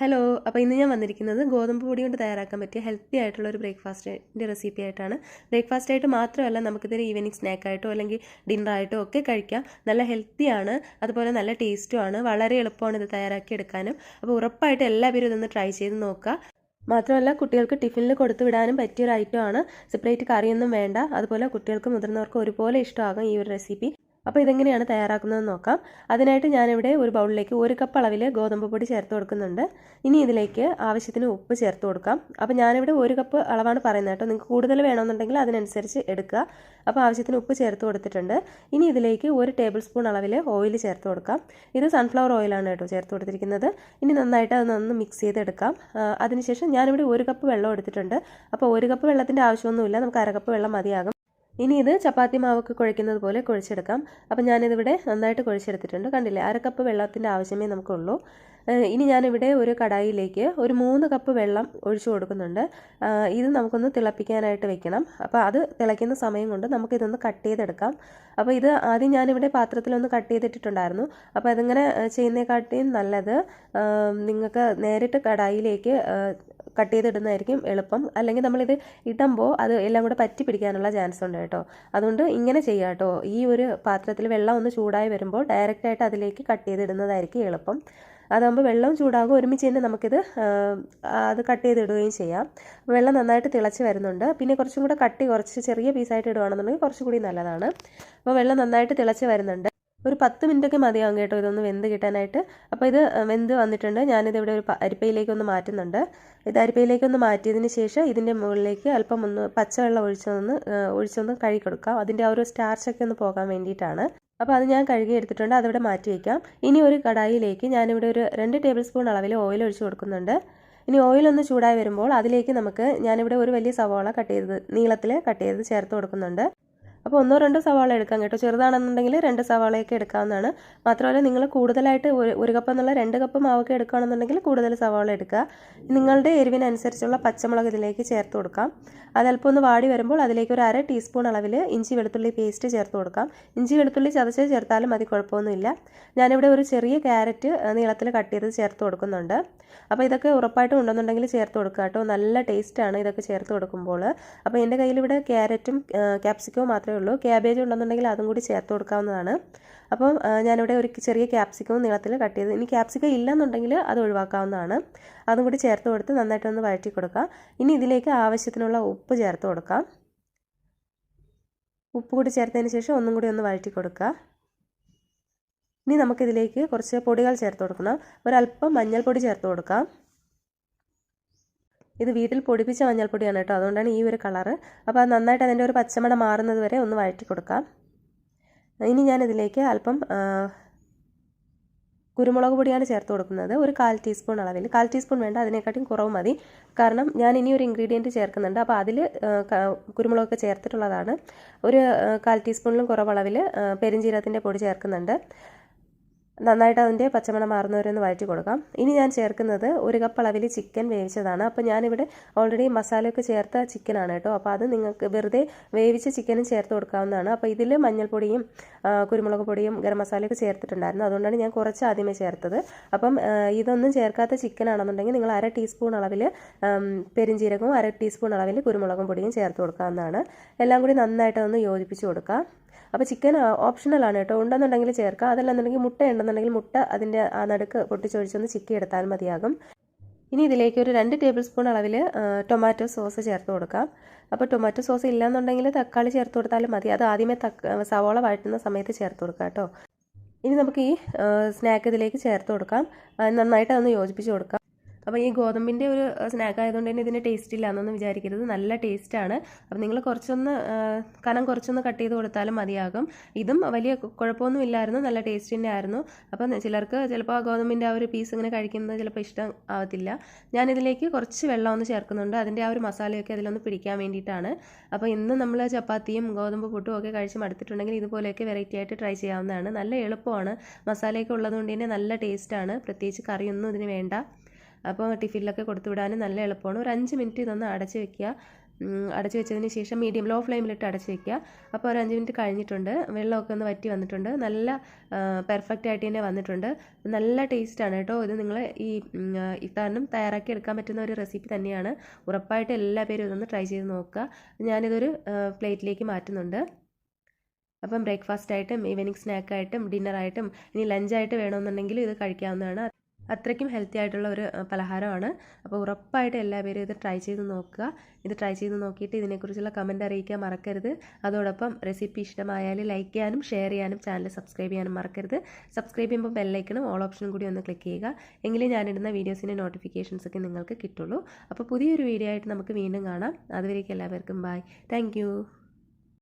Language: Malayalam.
ഹലോ അപ്പോൾ ഇന്ന് ഞാൻ വന്നിരിക്കുന്നത് ഗോതമ്പ് പൊടി കൊണ്ട് തയ്യാറാക്കാൻ പറ്റിയ ഹെൽത്തി ആയിട്ടുള്ള ഒരു ബ്രേക്ക്ഫാസ്റ്റിന്റെ റെസിപ്പി ആയിട്ടാണ്. ബ്രേക്ക്ഫാസ്റ്റ് ആയിട്ട് മാത്രമല്ല നമുക്കിതൊരു ഈവനിങ് സ്നാക്കായിട്ടോ അല്ലെങ്കിൽ ഡിന്നറായിട്ടോ ഒക്കെ കഴിക്കാം. നല്ല ഹെൽത്തിയാണ് അതുപോലെ നല്ല ടേസ്റ്റും ആണ്. വളരെ എളുപ്പമാണ് ഇത് തയ്യാറാക്കി എടുക്കാനും. അപ്പോൾ ഉറപ്പായിട്ട് എല്ലാവരും ഇതൊന്ന് ട്രൈ ചെയ്ത് നോക്കുക. മാത്രമല്ല കുട്ടികൾക്ക് ടിഫിനിൽ കൊടുത്തു വിടാനും പറ്റിയൊരു ഐറ്റമാണ് സെപ്പറേറ്റ് കറിയൊന്നും വേണ്ട. അതുപോലെ കുട്ടികൾക്കും മുതിർന്നവർക്കും ഒരുപോലെ ഇഷ്ടമാകും ഈ ഒരു റെസിപ്പി അപ്പോൾ ഇതെങ്ങനെയാണ് തയ്യാറാക്കുന്നതെന്ന് നോക്കാം. അതിനായിട്ട് ഞാനിവിടെ ഒരു ബൗളിലേക്ക് ഒരു കപ്പ് അളവിൽ ഗോതമ്പ് പൊടി ചേർത്ത് കൊടുക്കുന്നുണ്ട്. ഇനി ഇതിലേക്ക് ആവശ്യത്തിന് ഉപ്പ് ചേർത്ത് കൊടുക്കാം. അപ്പോൾ ഞാനിവിടെ ഒരു കപ്പ് അളവാണ് പറയുന്നത് കേട്ടോ. നിങ്ങൾക്ക് കൂടുതൽ വേണമെന്നുണ്ടെങ്കിൽ അതിനനുസരിച്ച് എടുക്കുക. അപ്പോൾ ആവശ്യത്തിന് ഉപ്പ് ചേർത്ത് കൊടുത്തിട്ടുണ്ട്. ഇനി ഇതിലേക്ക് ഒരു ടേബിൾ സ്പൂൺ അളവിൽ ഓയിൽ ചേർത്ത് കൊടുക്കാം. ഇത് സൺഫ്ലവർ ഓയിലാണ് കേട്ടോ ചേർത്ത് കൊടുത്തിരിക്കുന്നത്. ഇനി നന്നായിട്ട് അത് നന്ന് മിക്സ് ചെയ്തെടുക്കാം അതിനുശേഷം ഞാനിവിടെ ഒരു കപ്പ് വെള്ളം എടുത്തിട്ടുണ്ട്. അപ്പോൾ ഒരു കപ്പ് വെള്ളത്തിന്റെ ആവശ്യമൊന്നുമില്ല. നമുക്ക് അര കപ്പ് വെള്ളം മതിയാകും. ഇനി ഇത് ചപ്പാത്തി മാവൊക്കെ കുഴയ്ക്കുന്നത് പോലെ കുഴച്ചെടുക്കാം. അപ്പം ഞാനിതിവിടെ നന്നായിട്ട് കുഴച്ചെടുത്തിട്ടുണ്ട്. കണ്ടില്ലേ? അര കപ്പ് വെള്ളത്തിന്റെ ആവശ്യമേ നമുക്കുള്ളൂ. ഇനി ഞാനിവിടെ ഒരു കടായിലേക്ക് ഒരു മൂന്ന് കപ്പ് വെള്ളം ഒഴിച്ചു കൊടുക്കുന്നുണ്ട്. ഇത് നമുക്കൊന്ന് തിളപ്പിക്കാനായിട്ട് വെക്കണം. അപ്പോൾ അത് തിളയ്ക്കുന്ന സമയം കൊണ്ട് നമുക്കിതൊന്ന് കട്ട് ചെയ്തെടുക്കാം. അപ്പോൾ ഇത് ആദ്യം ഞാനിവിടെ പാത്രത്തിലൊന്ന് കട്ട് ചെയ്തിട്ടുണ്ടായിരുന്നു അപ്പോൾ അതിങ്ങനെ ചെയ്യുന്നതിനെക്കാട്ടിയും നല്ലത് നിങ്ങൾക്ക് നേരിട്ട് കടായിലേക്ക് കട്ട് ചെയ്തിടുന്നതായിരിക്കും എളുപ്പം. അല്ലെങ്കിൽ നമ്മളിത് ഇടുമ്പോൾ അത് എല്ലാം കൂടെ പറ്റി പിടിക്കാനുള്ള ചാൻസ് ഉണ്ട് കേട്ടോ. അതുകൊണ്ട് ഇങ്ങനെ ചെയ്യുക കേട്ടോ. ഈ ഒരു പാത്രത്തിൽ വെള്ളം ഒന്ന് ചൂടായി വരുമ്പോൾ ഡയറക്റ്റായിട്ട് അതിലേക്ക് കട്ട് ചെയ്തിടുന്നതായിരിക്കും എളുപ്പം. അതാകുമ്പോൾ വെള്ളം ചൂടാകും. ഒരുമിച്ച് തന്നെ നമുക്കിത് അത് കട്ട് ചെയ്തിടുകയും ചെയ്യാം. വെള്ളം നന്നായിട്ട് തിളച്ച് വരുന്നുണ്ട്. പിന്നെ കുറച്ചും കൂടെ കട്ടി കുറച്ച് ചെറിയ പീസായിട്ട് ഇടുകയാണെന്നുണ്ടെങ്കിൽ കുറച്ചും കൂടി നല്ലതാണ്. അപ്പോൾ വെള്ളം നന്നായിട്ട് തിളച്ച് വരുന്നുണ്ട്. ഒരു പത്ത് മിനിറ്റൊക്കെ മതിയാവും കേട്ടോ ഇതൊന്ന് വെന്ത് കിട്ടാനായിട്ട്. അപ്പോൾ ഇത് വെന്ത് വന്നിട്ടുണ്ട്. ഞാനിത് ഇവിടെ ഒരു അരിപ്പയിലേക്ക് ഒന്ന് മാറ്റുന്നുണ്ട്. ഇത് അരിപ്പയിലേക്ക് ഒന്ന് മാറ്റിയതിന് ശേഷം ഇതിന്റെ മുകളിലേക്ക് അല്പം ഒന്ന് പച്ചവെള്ളം ഒഴിച്ചൊന്ന് ഒഴിച്ചൊന്ന് കഴുകി കൊടുക്കാം. അതിന്റെ ആ ഒരു സ്റ്റാർച്ചൊക്കെ ഒന്ന് പോകാൻ വേണ്ടിയിട്ടാണ്. അപ്പോൾ അത് ഞാൻ കഴുകി എടുത്തിട്ടുണ്ട്. അതവിടെ മാറ്റി വയ്ക്കാം ഇനി ഒരു കടായിലേക്ക് ഞാനിവിടെ ഒരു രണ്ട് ടേബിൾ സ്പൂൺ അളവിൽ ഓയിൽ ഒഴിച്ച് കൊടുക്കുന്നുണ്ട്. ഇനി ഓയിൽ ഒന്ന് ചൂടായി വരുമ്പോൾ അതിലേക്ക് നമുക്ക് ഞാനിവിടെ ഒരു വലിയ സവോള കട്ട് ചെയ്തത് നീളത്തിൽ കട്ട് ചെയ്ത് ചേർത്ത് കൊടുക്കുന്നുണ്ട്. അപ്പോൾ ഒന്നോ രണ്ടോ സവാള എടുക്കാം കേട്ടോ. ചെറുതാണെന്നുണ്ടെങ്കിൽ രണ്ട് സവാളയൊക്കെ എടുക്കാവുന്നതാണ്. മാത്രമല്ല നിങ്ങൾ കൂടുതലായിട്ട് ഒരു കപ്പ് എന്നുള്ള രണ്ട് കപ്പ് മാവൊക്കെ എടുക്കുകയാണെന്നുണ്ടെങ്കിൽ കൂടുതൽ സവാള എടുക്കുക. നിങ്ങളുടെ എരിവിനനുസരിച്ചുള്ള പച്ചമുളക് ഇതിലേക്ക് ചേർത്ത് കൊടുക്കാം. അതല്പം ഒന്ന് വാടി വരുമ്പോൾ അതിലേക്ക് ഒരു അര ടീസ്പൂൺ അളവിൽ ഇഞ്ചി വെളുത്തുള്ളി പേസ്റ്റ് ചേർത്ത് കൊടുക്കാം. ഇഞ്ചി വെളുത്തുള്ളി ചതച്ച് ചേർത്താലും മതി കുഴപ്പമൊന്നുമില്ല. ഞാനിവിടെ ഒരു ചെറിയ ക്യാരറ്റ് നീളത്തിൽ കട്ട് ചെയ്ത് ചേർത്ത് കൊടുക്കുന്നുണ്ട്. അപ്പോൾ ഇതൊക്കെ ഉറപ്പായിട്ടും ഉണ്ടെന്നുണ്ടെങ്കിൽ ചേർത്ത് കൊടുക്കുക കേട്ടോ. നല്ല ടേസ്റ്റാണ് ഇതൊക്കെ ചേർത്ത് കൊടുക്കുമ്പോൾ. അപ്പോൾ എന്റെ കയ്യിലിവിടെ ക്യാരറ്റും ക്യാപ്സിക്കവും മാത്രമേ ഉള്ളൂ. ക്യാബേജ് ഉണ്ടെന്നുണ്ടെങ്കിൽ അതും കൂടി ചേർത്ത് കൊടുക്കാവുന്നതാണ്. അപ്പം ഞാനിവിടെ ഒരു ചെറിയ ക്യാപ്സിക്കവും നീളത്തിൽ കട്ട് ചെയ്ത് ഇനി ക്യാപ്സിക്കം ഇല്ലെന്നുണ്ടെങ്കിൽ അത് ഒഴിവാക്കാവുന്നതാണ്. അതും കൂടി ചേർത്ത് കൊടുത്ത് നന്നായിട്ടൊന്ന് വഴറ്റി കൊടുക്കാം. ഇനി ഇതിലേക്ക് ആവശ്യത്തിനുള്ള ഉപ്പ് ചേർത്ത് കൊടുക്കാം. ഉപ്പ് കൂടി ചേർത്തതിന് ശേഷം ഒന്നും കൂടി ഒന്ന് വഴറ്റി കൊടുക്കുക. ഇനി നമുക്കിതിലേക്ക് കുറച്ച് പൊടികൾ ചേർത്ത് കൊടുക്കണം. ഒരല്പം മഞ്ഞൾപ്പൊടി ചേർത്ത് കൊടുക്കാം. ഇത് വീട്ടിൽ പൊടിപ്പിച്ച മഞ്ഞൾപ്പൊടിയാണ് കേട്ടോ. അതുകൊണ്ടാണ് ഈ ഒരു കളറ്. അപ്പോൾ അത് നന്നായിട്ട് അതിന്റെ ഒരു പച്ചമണ മാറുന്നത് വരെ ഒന്ന് വഴറ്റി കൊടുക്കാം. ഇനി ഞാനിതിലേക്ക് അല്പം കുരുമുളക് പൊടിയാണ് ചേർത്ത് കൊടുക്കുന്നത്. ഒരു കാൽ ടീസ്പൂൺ അളവിൽ. കാൽ ടീസ്പൂൺ വേണ്ട അതിനെക്കാട്ടിയും കുറവ് മതി. കാരണം ഞാൻ ഇനി ഒരു ഇൻഗ്രീഡിയന്റ് ചേർക്കുന്നുണ്ട്. അപ്പോൾ അതിൽ കുരുമുളകൊക്കെ ചേർത്തിട്ടുള്ളതാണ്. ഒരു കാൽ ടീസ്പൂണിലും കുറവ് അളവിൽ പെരിഞ്ചീരകത്തിന്റെ പൊടി ചേർക്കുന്നുണ്ട്. നന്നായിട്ട് അതിന്റെ പച്ചമണം മാറുന്നവരൊന്ന് വഴറ്റി കൊടുക്കാം. ഇനി ഞാൻ ചേർക്കുന്നത് ഒരു കപ്പ് അളവിൽ ചിക്കൻ വേവിച്ചതാണ്. അപ്പോൾ ഞാനിവിടെ ഓൾറെഡി മസാലയൊക്കെ ചേർത്ത ചിക്കനാണ് കേട്ടോ. അപ്പോൾ അത് നിങ്ങൾക്ക് വെറുതെ വേവിച്ച ചിക്കനും ചേർത്ത് കൊടുക്കാവുന്നതാണ്. അപ്പോൾ ഇതിൽ മഞ്ഞൾപ്പൊടിയും കുരുമുളക് പൊടിയും ഗരം മസാലയൊക്കെ ചേർത്തിട്ടുണ്ടായിരുന്നു. അതുകൊണ്ടാണ് ഞാൻ കുറച്ച് ആദ്യമേ ചേർത്തത്. അപ്പം ഇതൊന്നും ചേർക്കാത്ത ചിക്കൻ ആണെന്നുണ്ടെങ്കിൽ നിങ്ങൾ അര ടീസ്പൂൺ അളവിൽ പെരിഞ്ചീരകവും അര ടീസ്പൂൺ അളവിൽ കുരുമുളകും പൊടിയും ചേർത്ത് കൊടുക്കാവുന്നതാണ്. എല്ലാം കൂടി നന്നായിട്ടൊന്ന് യോജിപ്പിച്ച് കൊടുക്കാം. അപ്പോൾ ചിക്കൻ ഓപ്ഷണലാണ് കേട്ടോ. ഉണ്ടെന്നുണ്ടെങ്കിൽ ചേർക്കാം അതല്ല എന്നുണ്ടെങ്കിൽ മുട്ട ഉണ്ടെന്നുണ്ടെങ്കിൽ മുട്ട അതിന്റെ ആ നടുക്ക് പൊട്ടിച്ചൊഴിച്ചൊന്ന് ചിക്കി എടുത്താൽ മതിയാകും. ഇനി ഇതിലേക്ക് ഒരു രണ്ട് ടേബിൾ സ്പൂൺ അളവിൽ ടൊമാറ്റോ സോസ് ചേർത്ത് കൊടുക്കാം. അപ്പോൾ ടൊമാറ്റോ സോസ് ഇല്ലാന്നുണ്ടെങ്കിൽ തക്കാളി ചേർത്ത് കൊടുത്താലും മതി. അത് ആദ്യമേ തക്ക സവോള വഴറ്റുന്ന സമയത്ത് ചേർത്ത് കൊടുക്കാം കേട്ടോ. ഇനി നമുക്ക് ഈ സ്നാക്ക് ഇതിലേക്ക് ചേർത്ത് കൊടുക്കാം. നന്നായിട്ട് അതൊന്ന് യോജിപ്പിച്ച് കൊടുക്കാം. അപ്പോൾ ഈ ഗോതമ്പിന്റെ ഒരു സ്നാക്ക് ആയതുകൊണ്ട് തന്നെ ഇതിന്റെ ടേസ്റ്റ് ഇല്ല എന്നൊന്നും വിചാരിക്കരുത്. നല്ല ടേസ്റ്റാണ് അപ്പോൾ നിങ്ങൾ കുറച്ചൊന്ന് കനം കുറച്ചൊന്ന് കട്ട് ചെയ്ത് കൊടുത്താലും മതിയാകും. ഇതും വലിയ കുഴപ്പമൊന്നും ഇല്ലായിരുന്നു. നല്ല ടേസ്റ്റ് തന്നെ ആയിരുന്നു. അപ്പം ചിലർക്ക് ചിലപ്പോൾ ഗോതമ്പിന്റെ ആ ഒരു പീസ് ഇങ്ങനെ കഴിക്കുന്നത് ചിലപ്പോൾ ഇഷ്ടം ആവത്തില്ല. ഞാനിതിലേക്ക് കുറച്ച് വെള്ളം ഒന്ന് ചേർക്കുന്നുണ്ട്. അതിന്റെ ആ ഒരു മസാലയൊക്കെ അതിലൊന്ന് പിടിക്കാൻ വേണ്ടിയിട്ടാണ്. അപ്പോൾ ഇന്ന് നമ്മൾ ചപ്പാത്തിയും ഗോതമ്പ് പുട്ടും ഒക്കെ കഴിച്ച് മടുത്തിട്ടുണ്ടെങ്കിൽ ഇതുപോലെയൊക്കെ വെറൈറ്റി ആയിട്ട് ട്രൈ ചെയ്യാവുന്നതാണ്. നല്ല എളുപ്പമാണ്. മസാലയൊക്കെ ഉള്ളതുകൊണ്ട് തന്നെ നല്ല ടേസ്റ്റാണ് പ്രത്യേകിച്ച് കറിയൊന്നും ഇതിന് വേണ്ട. അപ്പോൾ ടിഫിനിലൊക്കെ കൊടുത്തു വിടാനും നല്ല എളുപ്പമാണ്. ഒരു അഞ്ച് മിനിറ്റ് ഇതൊന്ന് അടച്ച് വെക്കുക. അടച്ച് വെച്ചതിന് ശേഷം മീഡിയം ലോ ഫ്ലെയിമിലിട്ട് അടച്ച് വെക്കുക. അപ്പോൾ ഒരു അഞ്ച് മിനിറ്റ് കഴിഞ്ഞിട്ടുണ്ട്. വെള്ളമൊക്കെ ഒന്ന് വറ്റി വന്നിട്ടുണ്ട്. നല്ല പെർഫെക്റ്റ് ആയിട്ട് തന്നെ വന്നിട്ടുണ്ട്. നല്ല ടേസ്റ്റാണ് കേട്ടോ. ഇത് നിങ്ങൾ ഈ ഇഫ്താറിനും തയ്യാറാക്കി എടുക്കാൻ പറ്റുന്ന ഒരു റെസിപ്പി തന്നെയാണ്. ഉറപ്പായിട്ട് എല്ലാ പേരും ഇതൊന്ന് ട്രൈ ചെയ്ത് നോക്കുക. ഞാനിതൊരു പ്ലേറ്റിലേക്ക് മാറ്റുന്നുണ്ട്. അപ്പം ബ്രേക്ക്ഫാസ്റ്റ് ആയിട്ടും ഈവനിങ് സ്നാക്കായിട്ടും ഡിന്നറായിട്ടും ഇനി ലഞ്ചായിട്ട് വേണമെന്നുണ്ടെങ്കിൽ ഇത് കഴിക്കാവുന്നതാണ്. അത്രയ്ക്കും ഹെൽത്തി ആയിട്ടുള്ള ഒരു പലഹാരമാണ്. അപ്പോൾ ഉറപ്പായിട്ട് എല്ലാവരും ഇത് ട്രൈ ചെയ്ത് നോക്കുക. ഇത് ട്രൈ ചെയ്ത് നോക്കിയിട്ട് ഇതിനെക്കുറിച്ചുള്ള കമന്റ് അറിയിക്കാൻ മറക്കരുത്. അതോടൊപ്പം റെസിപ്പി ഇഷ്ടമായാൽ ലൈക്ക് ചെയ്യാനും ഷെയർ ചെയ്യാനും ചാനൽ സബ്സ്ക്രൈബ് ചെയ്യാനും മറക്കരുത്. സബ്സ്ക്രൈബ് ചെയ്യുമ്പോൾ ബെല്ലൈക്കണം ഓൾ ഓപ്ഷനും കൂടി ഒന്ന് ക്ലിക്ക് ചെയ്യുക. എങ്കിലേ ഞാനിടുന്ന വീഡിയോസിന്റെ നോട്ടിഫിക്കേഷൻസ് ഒക്കെ നിങ്ങൾക്ക് കിട്ടുള്ളൂ. അപ്പോൾ പുതിയൊരു വീഡിയോ ആയിട്ട് നമുക്ക് വീണ്ടും കാണാം. അതുവരേക്കും എല്ലാവർക്കും ബൈ താങ്ക്